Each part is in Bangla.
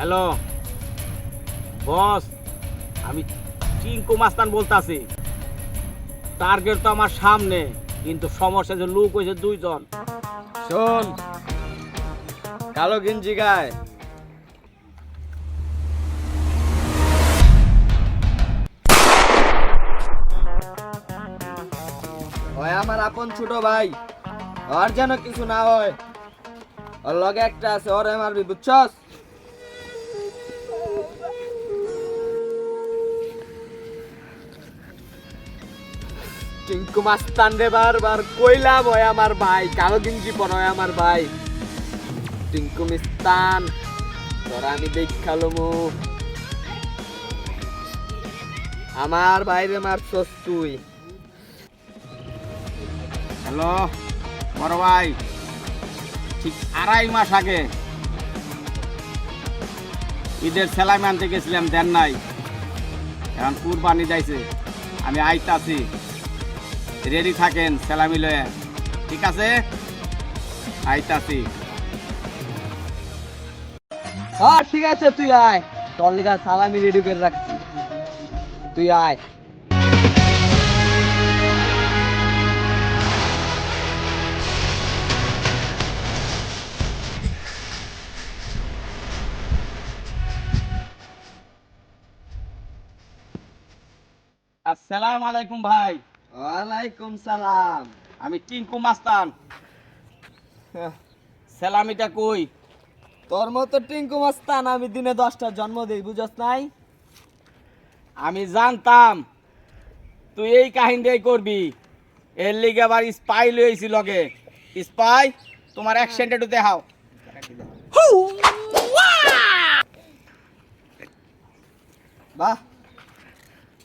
হ্যালো। বস, আমি চিঙ্কু মাস্তান বলতাছি। টার্গেট তো আমার সামনে, কিন্তু সমস্যা যে লোক হয়েছে দুইজন। শোন, কালো গেঞ্জি গায়। ওই আমার আপন ছোট ভাই, ওর যেন কিছু না হয়। ওর লগে একটা আছে, ওরে মারবি, বুঝছস? টিঙ্কু মাস্তান রে বারবার। কইলাম ওই আমার ভাই, কালো গেঞ্জি পর ওই আমার ভাই। টিঙ্কু মিস্তান তোরা আমি দেখাল মু আমার বাইরে মারছস তুই। হ্যালো, বড় ভাই, ঠিক আড়াই মাস আগে ঈদের সেলাই আনতে গেছিলাম, দেন নাই। এখন কুরবানি যাইছে, আমি আইতাছি। রেডি থাকেন, সেলামি লয়ে ঠিক আছে? আইতাছি। হ্যাঁ ঠিক আছে, তুই আয়। তোর লিগা সালামি রেডি করে রাখছি। তুই আয়। আসসালামু আলাইকুম ভাই। ওয়ালাইকুম সালাম। আমি টিঙ্কু মাস্তান। সেলামিটা কই? তোর মতো টিঙ্কু মাস্তান আমি দিনে দশটা জন্ম দেই বুঝস নাই? আমি জানতাম তুই এই কাহিনীটাই করবি। এর লিগে আবার স্পাই লইছি লগে। স্পাই তোমার অ্যাকশনটা একটু দেখাও। বাহ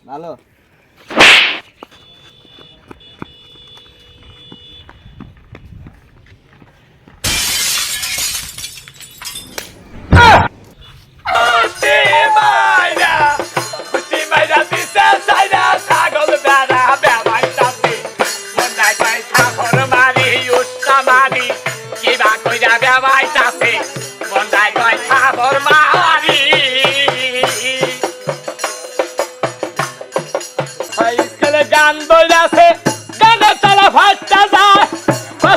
ভালো। গান বলে আছে গানের তালা ভাষা